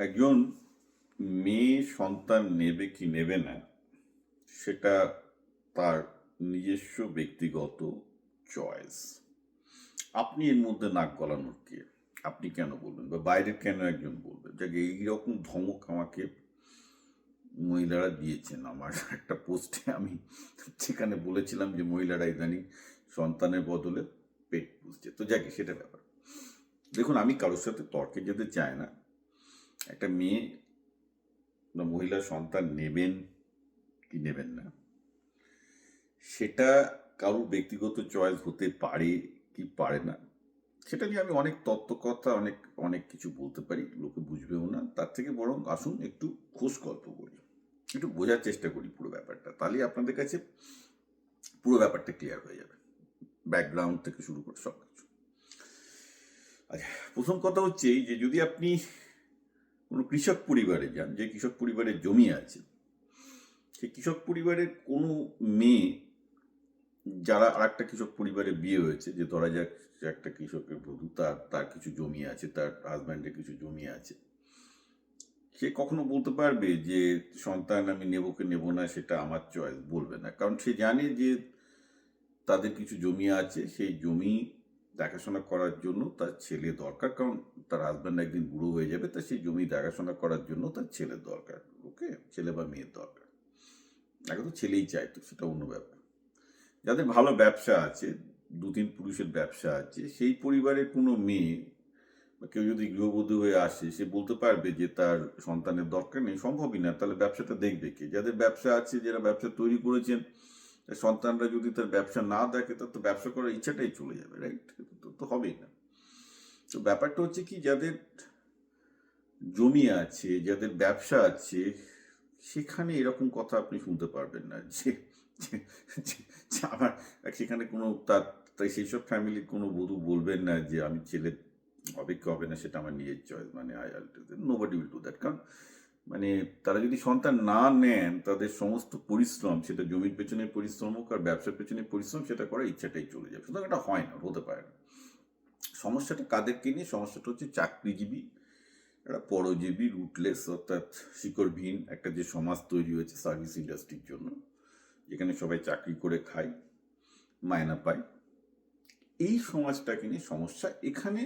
একজন মেয়ে সন্তান নেবে কি নেবে না, সেটা তার নিজস্ব ব্যক্তিগত চয়েস আপনি এর মধ্যে নাক গলানোর কে? আপনি কেন বলবেন? বা বাইরের কেন একজন বলবেন যে এইরকম ধমক আমাকে মহিলারা দিয়েছেন। আমার একটা পোস্টে আমি সেখানে বলেছিলাম যে, মহিলারা ইদানিং সন্তানের বদলে পেট পুষছে। তো যাকে, সেটা ব্যাপার। দেখুন, আমি কারোর সাথে তর্কে যেতে চাই না। একটা মেয়ে বা মহিলা সন্তান নেবেন কি নেবেন না? সেটা কারোর ব্যক্তিগত চয়েস হতে পারে কি পারে না? সেটা নিয়ে আমি অনেক তত্ত্বকথা, অনেক অনেক কিছু বলতে পারি, লোকে বুঝবেও না। তার থেকে বরং আসুন, একটু খোঁজ গল্প করি। একটু বোঝার চেষ্টা করি পুরো ব্যাপারটা। তাহলে আপনাদের কাছে পুরো ব্যাপারটা ক্লিয়ার হয়ে যাবে। ব্যাকগ্রাউন্ড থেকে শুরু করে সব কিছু আচ্ছা প্রথম কথা হচ্ছে যে যদি আপনি কোনো কৃষক পরিবারে যান, যে কৃষক পরিবারের জমি আছে, সেই কৃষক পরিবারের কোনো মেয়ে, যারা আর একটা কৃষক পরিবারে বিয়ে হয়েছে, যে ধরা যাক একটা কৃষকের বধূ, তার তার কিছু জমি আছে, তার হাজব্যান্ডের কিছু জমি আছে, সে কখনো বলতে পারবে যে সন্তান আমি নেব কি নেব না, সেটা আমার চয়েস বলবে না। কারণ সে জানে যে তাদের কিছু জমি আছে, সেই জমি দেখাশোনা করার জন্য তার ছেলে দরকার। কারণ তার হাজব্যান্ড একদিন বুড়ো হয়ে যাবে, তা সেই জমি দেখাশোনা করার জন্য তার ছেলের দরকার, ওকে? ছেলে বা মেয়ের দরকার। আগে তো ছেলেই চাইতো, সেটা অন্য ব্যাপার। যাদের ভালো ব্যবসা আছে দু তিন পুরুষের ব্যবসা আছে, সেই পরিবারের কোনো মেয়ে বা কেউ যদি গৃহবধূ হয়ে আসে, সে বলতে পারবে যে তার সন্তানের দরকার নেই, সম্ভবই না। তাহলে ব্যবসাটা দেখবে কে? যাদের ব্যবসা আছে, যারা ব্যবসা তৈরি করেছেন, সন্তানরা যদি তার ব্যবসা না দেখে, তার তো ব্যবসা করার ইচ্ছাটাই চলে যাবে রাইট তো হবেই না। তো ব্যাপারটা হচ্ছে কি, যাদের জমি আছে, যাদের ব্যবসা আছে, সেখানে এরকম কথা আপনি শুনতে পারবেন না। যে আমার সেখানে কোনো তার, তাই সেই সব ফ্যামিলির কোনো বধু বলবেন না যে, আমি ছেলে হবে কি হবে না, সেটা আমার নিজের চয়েস মানে I nobody will do that কারণ মানে তারা যদি সন্তান না নেন, তাদের সমস্ত পরিশ্রম, সেটা জমির পেছনে পরিশ্রম হোক আর ব্যবসার পেছনে পরিশ্রম, সেটা করার ইচ্ছাটাই চলে যাবে। সুতরাং এটা হয় না, হতে পারে না। সমস্যাটা কাদেরকে নিয়ে? সমস্যাটা হচ্ছে চাকরিজীবী। একটা পরজীবী রুটলেস অর্থাৎ শিকড়বিহীন একটা যে সমাজ তৈরি হয়েছে সার্ভিস ইন্ডাস্ট্রির জন্য, যেখানে সবাই চাকরি করে খায়, মায়না পায়। এই সমাজটাকে নিয়ে সমস্যা। এখানে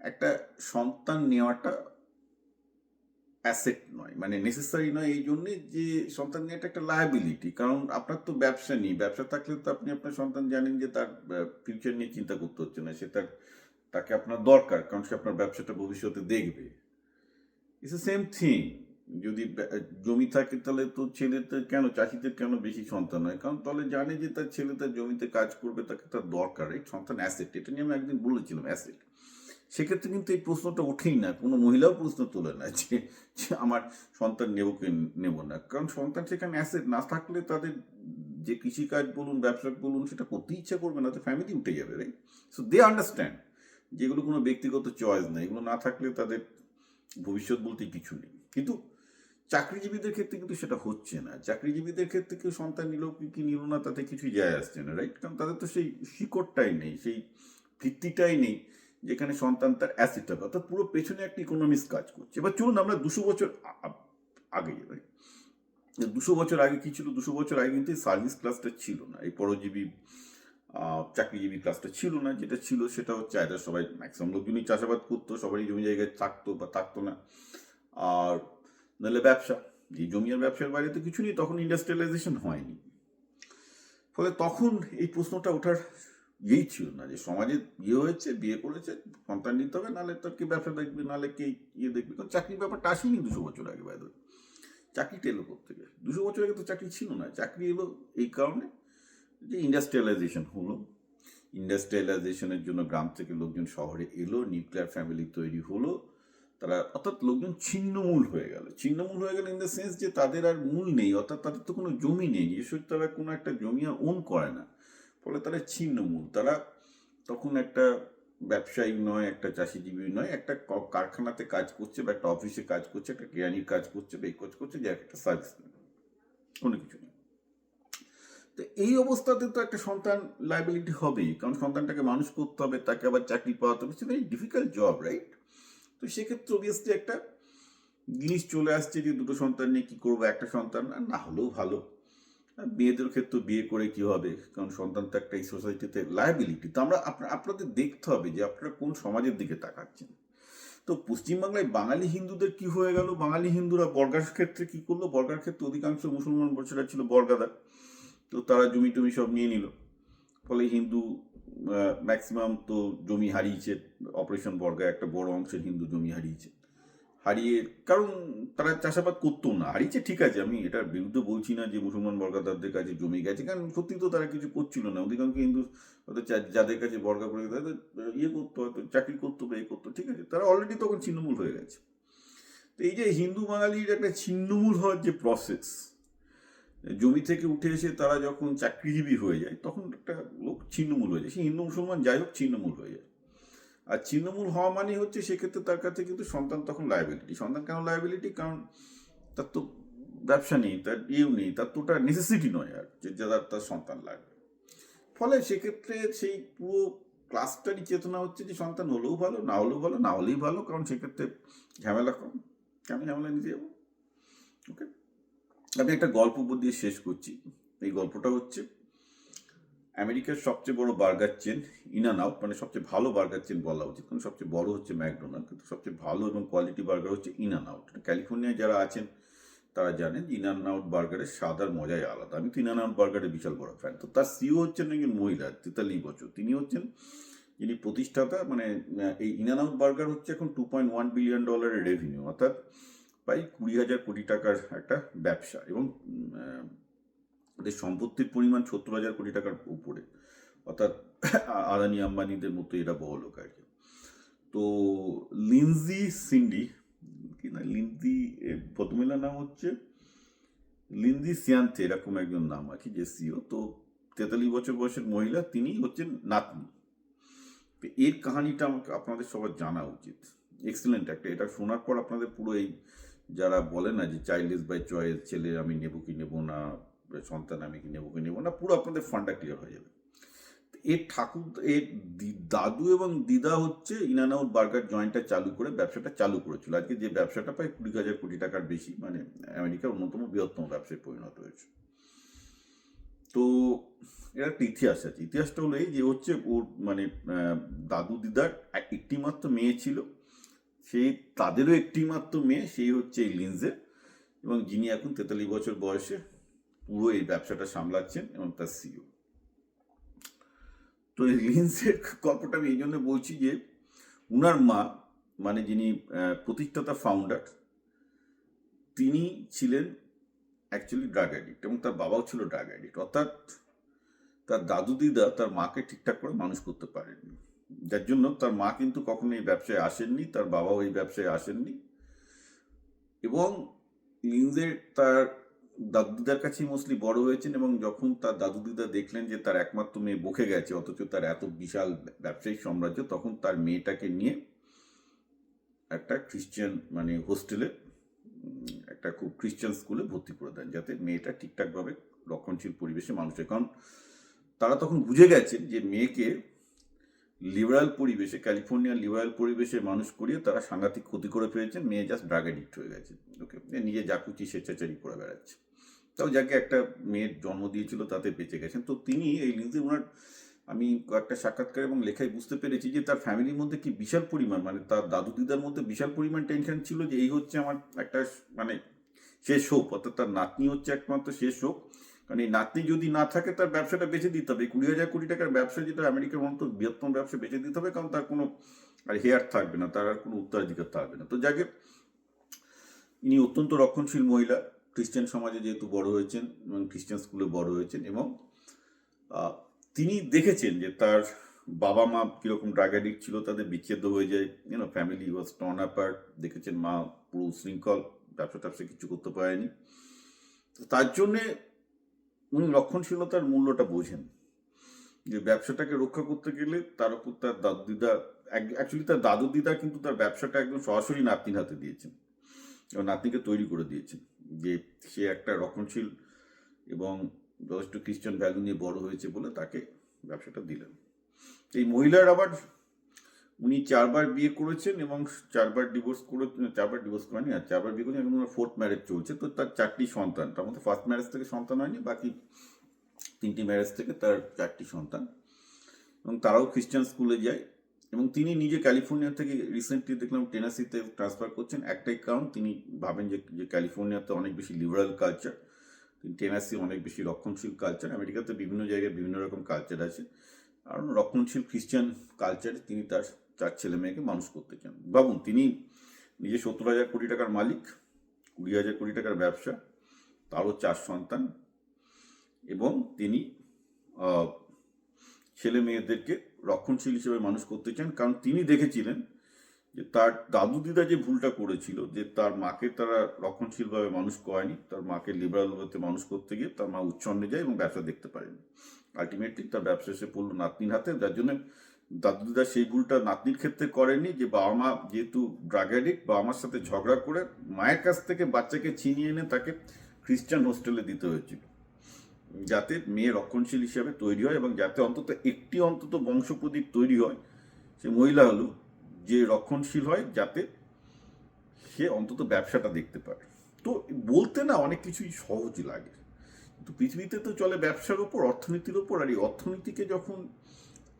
একটা সন্তান নেওয়াটা অ্যাসেট নয় মানে নেসেসারি নয় এই জন্যে যে সন্তান নিয়ে একটা লায়াবিলিটি কারণ আপনার তো ব্যবসা নেই, ব্যবসা থাকলে তো আপনি আপনার সন্তান জানেন যে তার ফিউচার নিয়ে চিন্তা করতে হচ্ছে না, সে তার, তাকে আপনার দরকার, কারণ সে আপনার ব্যবসাটা ভবিষ্যতে দেখবে। ইটস এ সেম থিং যদি জমি থাকে তাহলে তো ছেলেদের কেন, চাষিদের কেন বেশি সন্তান হয়? কারণ তাহলে জানে যে তার ছেলে তার জমিতে কাজ করবে, তাকে তার দরকার এই সন্তান অ্যাসেট এটা নিয়ে আমি একদিন বলেছিলাম অ্যাসেট সেক্ষেত্রে কিন্তু এই প্রশ্নটা ওঠেই না। কোনো মহিলাও প্রশ্ন তোলে না যে আমার সন্তান নেব কি নেব না। কারণ সন্তান সেখানে অ্যাসেট না থাকলে তাদের যে কৃষিকাজ বলুন, ব্যবসা বলুন, সেটা করতে ইচ্ছা করবে না তো ফ্যামিলি উঠে যাবে রাইট সো দে আন্ডারস্ট্যান্ড যেগুলো কোনো ব্যক্তিগত চয়েস নেই এগুলো না থাকলে তাদের ভবিষ্যৎ বলতে কিছু নেই। কিন্তু চাকরিজীবীদের ক্ষেত্রে কিন্তু সেটা হচ্ছে না। চাকরিজীবীদের ক্ষেত্রে কেউ সন্তান নিল কি কি নিল না, তাতে কিছুই যায় আসছে না রাইট কারণ তাদের তো সেই শিকড়টাই নেই, সেই ভিত্তিটাই নেই যেখানে সন্তান তার অ্যাসিড হবে অর্থাৎ পুরো পেছনে একটা ইকোনমিক্স কাজ করছে। এবার চলুন আমরা দুশো বছর আগে যাই। দুশো বছর আগে কি ছিল? দুশো বছর আগে কিন্তু সার্ভিস ক্লাসটা ছিল না। এই পরজীবী চাকরিজীবী ক্লাসটা ছিল না। যেটা ছিল সেটা হচ্ছে এরা সবাই ম্যাক্সিমাম লোকজনই চাষাবাদ করতো, সবারই জমি জায়গায় থাকতো বা থাকতো না। আর নাহলে ব্যবসা। এই জমি আর ব্যবসার বাইরে তো কিছু নেই, তখন ইন্ডাস্ট্রিয়ালাইজেশন হয়নি। ফলে তখন এই প্রশ্নটা ওঠার ইয়েই ছিল না যে সমাজে বিয়ে হয়েছে, বিয়ে করেছে, সন্তান নিতে হবে, নাহলে তার কি ব্যবসা দেখবে, নাহলে কে ইয়ে দেখবে? তো চাকরির ব্যাপারটা আসেনি দুশো বছর আগে বাইরে চাকরিটা এলো থেকে দুশো বছর আগে তো চাকরি ছিল না। চাকরি এলো এই কারণে যে ইন্ডাস্ট্রিয়ালাইজেশন হলো। ইন্ডাস্ট্রিয়ালাইজেশনের জন্য গ্রাম থেকে লোকজন শহরে এলো নিউক্লিয়ার ফ্যামিলি তৈরি হলো। তারা অর্থাৎ লোকজন ছিন্নমূল হয়ে গেল। ছিন্নমূল হয়ে গেল ইন দ্য সেন্স যে তাদের আর মূল নেই, অর্থাৎ তাদের তো কোনো জমি নেই। নিজস্ব তারা কোনো একটা জমি আর ওন করে না। ফলে তারা ছিন্নমূল তারা তখন একটা ব্যবসায়ী নয়, একটা চাষিজীবী নয়, একটা কারখানাতে কাজ করছে বা একটা অফিসে কাজ করছে, একটা কেরানির কাজ করছে বা এই কাজ করছে যে একটা সার্ভিস কোনো কিছু নেই। তো এই অবস্থাতে তো একটা সন্তান লাইবিলিটি হবেই, কারণ সন্তানটাকে মানুষ করতে হবে, তাকে আবার চাকরি পাওয়াতে হবে ভেরি ডিফিকাল্ট জব রাইট তো সেক্ষেত্রে অবভিয়াসলি একটা জিনিস চলে আসছে যে দুটো সন্তান নিয়ে কী করব, একটা সন্তান না হলেও ভালো। মেয়েদের ক্ষেত্রে বিয়ে করে কি হবে? কারণ সন্তান তো একটা এই সোসাইটিতে লায়াবিলিটি তো আমরা আপনা- আপনাদের দেখতে হবে যে আপনারা কোন সমাজের দিকে তাকাচ্ছেন। তো পশ্চিমবাংলায় বাঙালি হিন্দুদের কি হয়ে গেল? বাঙালি হিন্দুরা বর্গার ক্ষেত্রে কি করল? বর্গার ক্ষেত্রে অধিকাংশ মুসলমান বছরা ছিল বর্গাদার তো তারা জমি টমি সব নিয়ে নিল। ফলে হিন্দু ম্যাক্সিমাম তো জমি হারিয়েছে। অপারেশন বর্গা একটা বড় অংশের হিন্দু জমি হারিয়েছে। হারিয়ে, কারণ তারা চাষাবাদ করতো না, হারিয়েছে ঠিক আছে, আমি এটার বিরুদ্ধে বলছি না যে মুসলমান বর্গাদারদের কাছে জমি গেছে, কারণ সত্যি তো তারা কিছু করছিল না, অধিকাংশ হিন্দু যাদের কাছে বর্গা করে তাদের ইয়ে করতো, হয়তো চাকরি করতো বা ইয়ে করতো, ঠিক আছে, তারা অলরেডি তখন ছিন্নমূল হয়ে গেছে। তো এই যে হিন্দু বাঙালির একটা ছিন্নমূল হওয়ার যে প্রসেস জমি থেকে উঠে এসে তারা যখন চাকরিজীবী হয়ে যায়, তখন একটা লোক ছিন্নমূল হয়ে যায়, সে হিন্দু মুসলমান যাই হোক ছিন্নমূল হয়ে যায়। আর ছিন্নমূল হওয়া মানে হচ্ছে সেক্ষেত্রে তার কাছে কিন্তু সন্তান তখন লায়াবিলিটি সন্তান কেন লায়াবিলিটি কারণ তার তো ব্যবসা নেই, তার ইয়েও নেই, তার তো ওটা নেসেসিটি নয় আর যে যারা তার সন্তান লাগবে। ফলে সেক্ষেত্রে সেই পুরো ক্লাসটারই চেতনা হচ্ছে যে সন্তান হলেও ভালো, না হলেও ভালো, না হলেই ভালো, কারণ সেক্ষেত্রে ঝামেলা কম। কেন ঝামেলা নিতে যাব? ওকে আমি একটা গল্প দিয়ে শেষ করছি। এই গল্পটা হচ্ছে আমেরিকার সবচেয়ে বড় burger chain In and Out মানে সবচেয়ে ভালো বার্গার চেন বলা উচিত, কারণ সবচেয়ে বড় হচ্ছে ম্যাকডোনাল্ড, কিন্তু সবচেয়ে ভালো এবং কোয়ালিটি বার্গার হচ্ছে ইন অ্যান্ড আউট ক্যালিফোর্নিয়ায় যারা আছেন, তারা জানেন ইন অ্যান্ড আউট বার্গারের স্বাদার মজাই আলাদা। আমি তো ইন অ্যান্ড আউট বার্গারের বিশাল বড় ফ্যান তো তার সিও হচ্ছেন একজন মহিলা, তেতাল্লিশ বছর। তিনি হচ্ছেন যিনি প্রতিষ্ঠাতা মানে এই ইন অ্যান্ড আউট বার্গার হচ্ছে এখন টু পয়েন্ট ওয়ান বিলিয়ন ডলারের রেভিনিউ অর্থাৎ প্রায় কুড়ি হাজার কোটি টাকার একটা ব্যবসা এবং আহ, ওদের সম্পত্তির পরিমাণ সত্তর হাজার কোটি টাকার উপরে। অর্থাৎ আদানি আম্বানিদের মতো এরা বড় লোক আর কি। তো লিনজি সিন্ডি কি না লিন্দি প্রথমিলার নাম হচ্ছে লিন্দি সিয়ান্তে এরকম একজন নাম আর কি যে সিও। তো তেতাল্লিশ বছর বয়সের মহিলা তিনি হচ্ছেন নাতনি। তো এর কাহানিটা আমাকে আপনাদের সবার জানা উচিত। এক্সেলেন্ট একটা। এটা শোনার পর আপনাদের পুরো এই যারা বলে না যে চাইল্ডলেস বাই চয়েস ছেলে আমি নেব কি নেব না সন্তান আমি কি নেব কি নেব না, পুরো আপনাদের ফান্ডটা ক্লিয়ার হয়ে যাবে। এর ঠাকুর এর দাদু এবং দিদা হচ্ছে ইন অ্যান্ড আউট বার্গার জয়েন্টটা চালু করে, ব্যবসাটা চালু করেছিল। আজকে যে ব্যবসাটা প্রায় কুড়ি হাজার কোটি টাকার বেশি মানে আমেরিকার অন্যতম বৃহত্তম ব্যবসায় পরিণত হয়েছে। তো এর একটা ইতিহাস আছে। ইতিহাসটা হলো এই যে হচ্ছে ওর মানে দাদু দিদার এক- একটি মাত্র মেয়ে ছিল। সেই তাদেরও একটি মাত্র মেয়ে, সেই হচ্ছে লিনজে এবং যিনি এখন তেতাল্লিশ বছর বয়সে পুরো এই ব্যবসাটা সামলাচ্ছেন এবং তার সিও তো এই লিন্সের গল্পটা আমি এই জন্য বলছি যে, উনার মা মানে যিনি প্রতিষ্ঠাতা ফাউন্ডার তিনি ছিলেন অ্যাকচুয়ালি ড্রাগ অ্যাডিক্ট এবং তার বাবাও ছিল ড্রাগ অ্যাডিক্ট অর্থাৎ তার দাদু দিদা তার মাকে ঠিকঠাক করে মানুষ করতে পারেননি। যার জন্য তার মা কিন্তু কখনো এই ব্যবসায় আসেননি, তার বাবাও এই ব্যবসায় আসেননি এবং লিন্সের তার দাদু দিদার কাছেই মোস্টলি বড় হয়েছেন এবং যখন তার দাদু দিদা দেখলেন যে তার একমাত্র মেয়ে বকে গেছে, অথচ তার এত বিশাল ব্যবসায়িক সাম্রাজ্য, তখন তার মেয়েটাকে নিয়ে একটা খ্রিশ্চান মানে হোস্টেলে একটা খুব খ্রিশ্চান স্কুলে ভর্তি করে দেন, যাতে মেয়েটা ঠিকঠাকভাবে রক্ষণশীল পরিবেশে মানুষের কারণ তারা তখন বুঝে গেছেন যে মেয়েকে লিবারাল পরিবেশে ক্যালিফোর্নিয়ার লিবারাল পরিবেশে মানুষ করিয়ে তারা সাংঘাতিক ক্ষতি করে ফেলেছেন, মেয়ে জাস্ট ড্রাগ এডিক্ট হয়ে গেছে। ওকে নিজে যা জাকুচি স্বেচ্ছাচারী করে বেড়াচ্ছে। তাও যাকে একটা মেয়ের জন্ম দিয়েছিল, তাতে বেঁচে গেছেন। তো তিনি এই লিন্সে ওনার আমি কয়েকটা সাক্ষাৎকার এবং লেখায় বুঝতে পেরেছি যে তার ফ্যামিলির মধ্যে কি বিশাল পরিমাণ মানে তার দাদু দিদার মধ্যে বিশাল পরিমাণ টেনশন ছিল যে এই হচ্ছে আমার একটা মানে শেষ হোক, অর্থাৎ তার নাতনি হচ্ছে একমাত্র শেষ হোক। কারণ এই নাতনি যদি না থাকে, তার ব্যবসাটা বেঁচে দিতে হবে। কুড়ি হাজার কোটি টাকার ব্যবসা যেটা আমেরিকার মতো বৃহত্তম ব্যবসা বেঁচে দিতে হবে, কারণ তার কোনো আর হেয়ার থাকবে না, তার আর কোনো উত্তরাধিকার থাকবে না। তো যাকে, ইনি অত্যন্ত রক্ষণশীল মহিলা খ্রিস্টান সমাজে যেহেতু বড় হয়েছেন এবং খ্রিস্টান স্কুলে বড় হয়েছেন এবং তিনি দেখেছেন যে তার বাবা মা কীরকম ড্রাগ অ্যাডিক্ট ছিল, তাদের বিচ্ছেদ হয়ে যায় you know family was torn apart দেখেছেন মা পুরো শৃঙ্খল ব্যবসা ট্যাবসা কিছু করতে পারেনি। তার জন্যে উনি রক্ষণশীলতার মূল্যটা বোঝেন, যে ব্যবসাটাকে রক্ষা করতে গেলে তার উপর তার দাদু দিদা অ্যাকচুয়ালি তার দাদু দিদা কিন্তু তার ব্যবসাটা একদম সরাসরি নাতনির হাতে দিয়েছেন। এবং নাতনিকে তৈরি করে দিয়েছেন যে সে একটা রক্ষণশীল এবং যথেষ্ট খ্রিস্টান ভ্যালু নিয়ে বড় হয়েছে বলে তাকে ব্যবসাটা দিলেন। এই মহিলার আবার উনি চারবার বিয়ে করেছেন এবং চারবার ডিভোর্স করে, চারবার ডিভোর্স করেনি আর চারবার বিয়ে করেছেন, এখন ফোর্থ ম্যারেজ চলছে। তো তার চারটি সন্তান, তার মধ্যে ফার্স্ট ম্যারেজ থেকে সন্তান হয়নি, বাকি তিনটি ম্যারেজ থেকে তার চারটি সন্তান। এবং তারাও খ্রিস্টান স্কুলে যায়। এবং তিনি নিজে ক্যালিফোর্নিয়া থেকে রিসেন্টলি দেখলাম টেনাসিতে ট্রান্সফার করছেন। একটাই কারণ, তিনি ভাবেন যে ক্যালিফোর্নিয়াতে অনেক বেশি লিবারাল কালচার টেনাসি অনেক বেশি রক্ষণশীল কালচার আমেরিকাতে বিভিন্ন জায়গায় বিভিন্ন রকম কালচার আছে। কারণ রক্ষণশীল খ্রিস্টান কালচারে তিনি তার চার ছেলে মেয়েকে মানুষ করতে চান। ভাবুন, তিনি নিজে সত্তর হাজার কোটি টাকার মালিক, কুড়ি হাজার কোটি টাকার ব্যবসা, তারও চার সন্তান এবং তিনি ছেলে মেয়েদেরকে রক্ষণশীল হিসেবে মানুষ করতে চান। কারণ তিনি দেখেছিলেন যে তার দাদু দিদা যে ভুলটা করেছিল, যে তার মাকে তারা রক্ষণশীলভাবে মানুষ করেনি, তার মাকে লিবারাল হতে মানুষ করতে গিয়ে তার মা উচ্ছন্নে যায় এবং ব্যবসা দেখতে পারেনি। আলটিমেটলি তার ব্যবসা এসে পড়ল নাতনির হাতে, যার জন্য দাদু দিদা সেই ভুলটা নাতনির ক্ষেত্রে করেনি যে বাবা মা যেহেতু ড্রাগ অ্যাডিক্ট বাবা মার সাথে ঝগড়া করে মায়ের কাছ থেকে বাচ্চাকে ছিনিয়ে এনে তাকে খ্রিস্টান হোস্টেলে দিতে হয়েছিল। যাতে মেয়ে রক্ষণশীল হিসেবে তৈরি হয় এবং যাতে অন্তত একটি অন্তত বংশপ্রদীপ তৈরি হয়, সে মহিলা হলো, যে রক্ষণশীল হয় যাতে সে অন্তত ব্যবসাটা দেখতে পারে। তো বলতে না অনেক কিছুই সহজ লাগে। কিন্তু পৃথিবীতে তো চলে ব্যবসার ওপর, অর্থনীতির ওপর, আর এই অর্থনীতিকে যখন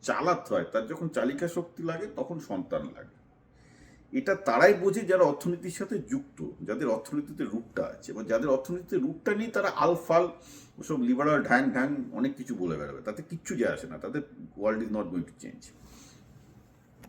চালাতে হয়, তার যখন চালিকা শক্তি লাগে, তখন সন্তান লাগে। এটা তারাই বোঝে যারা অর্থনীতির সাথে যুক্ত, যাদের অর্থনীতিতে রূপটা আছে এবং যাদের অর্থনীতিতে রূপটা নেই তারা আলফাল ওসব লিবারাল ঢ্যাং ঢ্যাং অনেক কিছু বলে বেড়াবে, তাতে কিচ্ছু যায় আসে না, তাদের world is not going to change